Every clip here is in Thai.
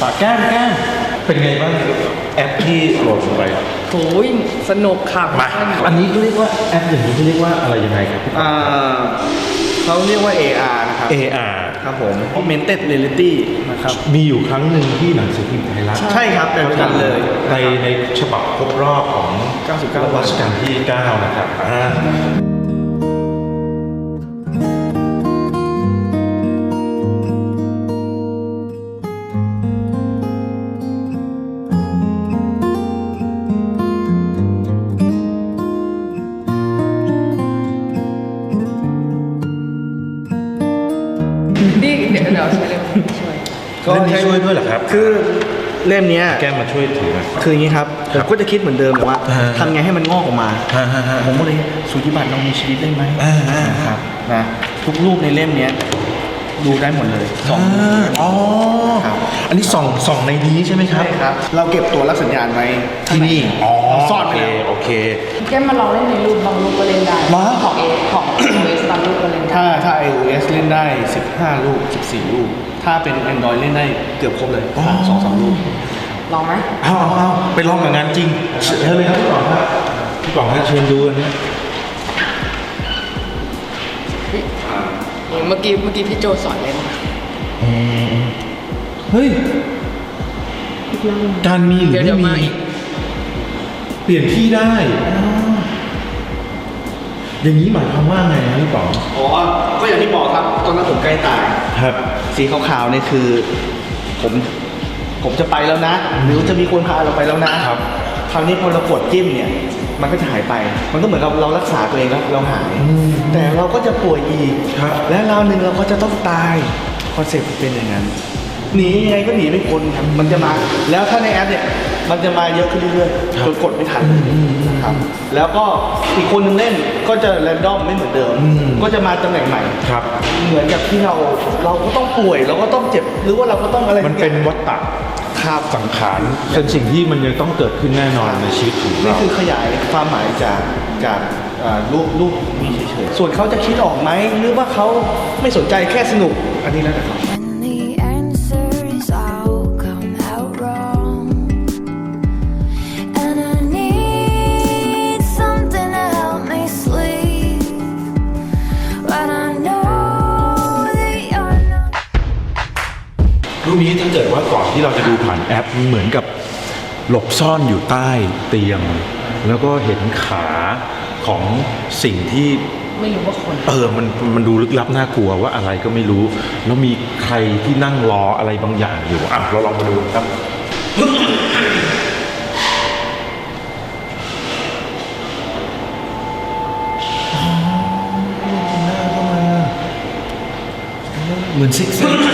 ปากแก้มแก้มเป็นไงบ้างแอปที่โหลดลงไปโอ้ยสนุกค่ะมาอันนี้เขาเรียกว่าแอปอย่างนี้เขาเรียกว่าอะไรยังไงครับพี่อ่าเขาเรียกว่า AR นะครับ AR ครับผม Augmented Reality นะครับ มีอยู่ครั้งหนึ่งที่หนังสือพิมพ์ไทยรัฐใช่ครับแบบนั้นเลย ในในฉบับครบรอบของ 99รัชกาลที่ 9 นะครับอ่า นี่เดี๋ยวเดี๋ยวใช้เล่มช่วย ก็เล่มนี้ใช้ช่วยด้วยเหรอครับคือเล่มเนี้ยแก้มมาช่วยถือหน่อยคืออย่างนี้ครับผมก็จะคิดเหมือนเดิมแต่ว่าอ่าทำไงให้มันงอกออกมาฮะฮะฮะผมก็เลยสุธิบัตรเรามีชีวิตได้ไหมอ่าอ่านะครับนะทุกรูปในเล่มเนี้ยดูได้หมดเลยสองาอ๋อ ครับ อันนี้ส่องส่องในนี้ใช่ไหมครับใช่ครับ เราเก็บตัวรับสัญญาณไว้ที่นี่อ๋อซ่อนไปโอเคแล้ว โอเค แก้มมาลองเล่นในรูปบางรูปก็เล่นได้ว้าวของเอของเอสบางรูป ก็เล่นได้ถ้าถ้า iOS เล่นได้ 15รูป14รูปถ้าเป็น Android เล่นได้เกือบครบเลยอ๋อสองสามรูปลองไหมเอาเอาเอาไปลองกับงานจริงเชิญเลยครับพี่ป๋องครับพี่ป๋องครับเชิญดูอันนี้เมื่อกี้เมื่อกี้พี่โจสอนเล่นเฮ้ย การมีหรือเดี๋ยวเดี๋ยวไม่มามี อีก เปลี่ยนที่ได้ อ๋ออย่างนี้หมายความว่าไงครับพี่ป๋องอ๋อ ก็อย่างที่บอกครับ ตอนนั้นผมใกล้ตาย ครับ สีขาวๆเนี่ยคือ ผม ผมจะไปแล้วนะ หรือจะมีคนพาเราไปแล้วนะครับ คราวนี้พอเรากดจิ้มเนี่ย มันก็จะหายไป มันก็เหมือนกับเรารักษาตัวเองแล้วเราหาย แต่เราก็จะป่วยอีกครับและเราหนึ่งเราก็จะต้องตาย คอนเซ็ปต์เป็นอย่างนั้น หนียังไงก็หนีไม่พ้นครับ มันจะมา แล้วถ้าในแอปเนี่ย มันจะมาเยอะขึ้นเรื่อยๆจนกดไม่ทันนะครับแล้วก็อีกคนนึงเล่นก็จะแรนดอมไม่เหมือนเดิมอืมก็จะมาตำแหน่งใหม่ครับ เหมือนกับที่เราเราก็ต้องป่วยเราก็ต้องเจ็บหรือว่าเราก็ต้องอะไรมันเป็นวัฏฏะครับสังขารเป็นสิ่งที่มันยังต้องเกิดขึ้นแน่นอนในชีวิตของนี่เราคือขยายความหมายจากจากอ่ารูปรูปนี้เฉยๆส่วนเขาจะคิดออกไหมหรือว่าเขาไม่สนใจแค่สนุกอันนี้แล้วแต่เขา รูปนี้ถ้าเกิดว่าก่อนที่เราจะดูผ่านแอปเหมือนกับหลบซ่อนอยู่ใต้เตียง แล้วก็เห็นขาของสิ่งที่ไม่รู้ว่าคน เออ มัน มันดูลึกลับน่ากลัวว่าอะไรก็ไม่รู้ แล้วมีใครที่นั่งรออะไรบางอย่างอยู่ อะ เราลองมาดูครับ เหมือนซิกเซน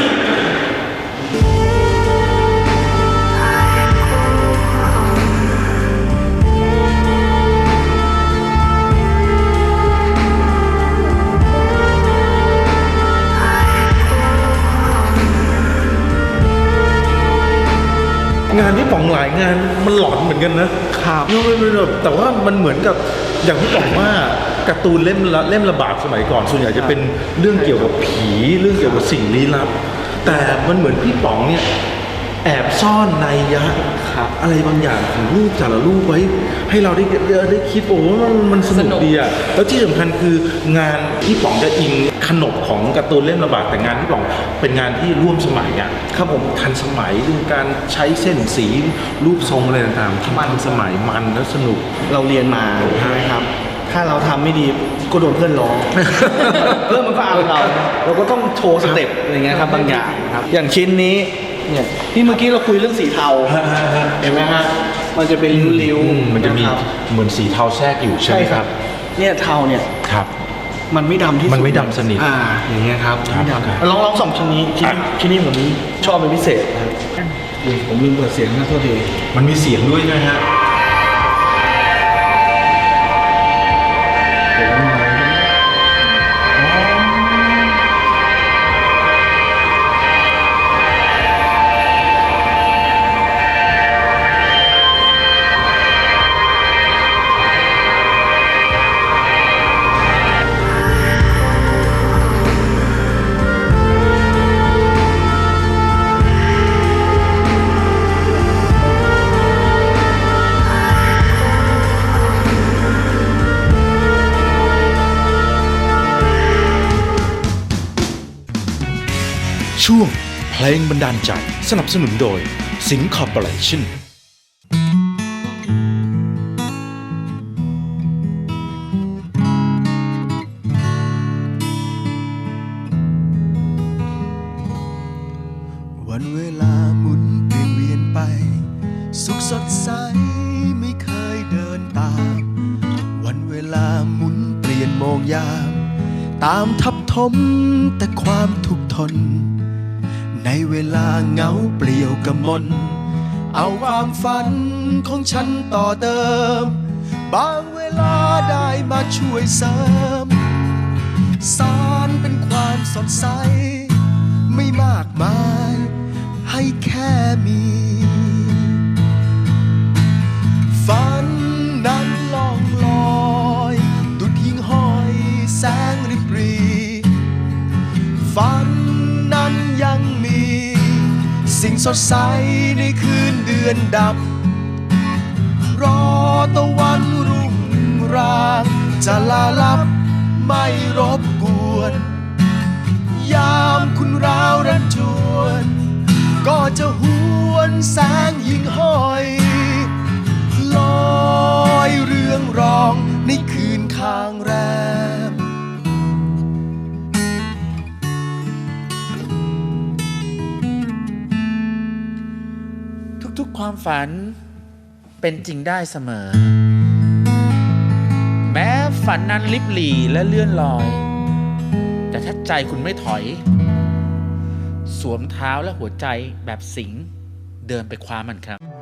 งหลายงานมันหลอนเหมือนกันนะครับแต่ว่ามันเหมือนกับอย่างที่บอกว่าการ์ตูนเล่มละเล่มระบาดสมัยก่อน ส่วนใหญ่จะเป็นเรื่องเกี่ยวกับผี เรื่องเกี่ยวกับสิ่งลี้ลับ แต่มันเหมือนพี่ป๋องเนี่ย แอบซ่อนในยยะอะไรบางอย่างของรูปแต่ละรูปไว้ ให้เราได้ได้ได้คิดโอ้โหมันมันสสนุนุกกดีอะแล้วที่สำคัญคืองานที่ป๋องจะอิงขนบของการ์ตูนเล่มระบาดแต่งานที่ป๋องเป็นงานที่ร่วมสมัยอะครับผมทันสมัยเรื่องการใช้เส้นสีรูปทรงอะไรต่างๆที่ทันสมัยมันและสนุกเราเรียนมาใช่ไหมครับ ถ้าเราทำไม่ดีก็โดนเพื่อนล้อเพื่อนมันก็เอาเรา เราก็ต้องโชว์สเต็ปอะไรเงี้ยครับบางอย่างครับ อย่างชิ้นนี้ เนี่ยที่เมื่อกี้เราคุยเรื่องสีเทาเห็นไหมฮะมันจะเป็นริ้วอืมๆมันจะมีครับเหมือนสีเทาแทรกอยู่ใช่ใช่ไหมคครัรับบ เนี่ยเทาเนี่ยครับ มันไม่ดำที่สุดมันไม่ดำสนิทอ่าอย่างเงี้ยครับครับไม่ดครับำลองลองส่องชิ้นนี้ชิ้นอะชิ้นนี้ผมชอบเป็นพิเศษนะครับอุ๊ยผมลืมเปิดเสียงนะโทษทีมันมีเสียงด้วยนะฮะ ช่วงเพลงบันดาลใจสนับสนุนโดยสิงคอร์ปอเรชั่นวันเวลาหมุนเปลี่ยนเวียนไป สุขสดใสไม่เคยเดินตาม วันเวลาหมุนเปลี่ยนมองยาม ตามทับทมแต่ความทุกข์ทน ในเวลาเหงาเปลี่ยวกระมน เอาความฝันของฉันต่อเติม บางเวลาได้มาช่วยเสริม สารเป็นความสดใส ไม่มากมาย ให้แค่มี ดใสในคืนเดือนดับ รอตะวันรุ่งรางจะลาลับไม่รบกวน ยามคุณราวรันจวน ก็จะหวนแสงยิงห้อ ทุกๆ ความฝันเป็นจริงได้เสมอ แม้ฝันนั้นลิบหลีและเลื่อนลอย แต่ถ้าใจคุณไม่ถอย สวมเท้าและหัวใจแบบสิงเดินไปคว้ามันครับ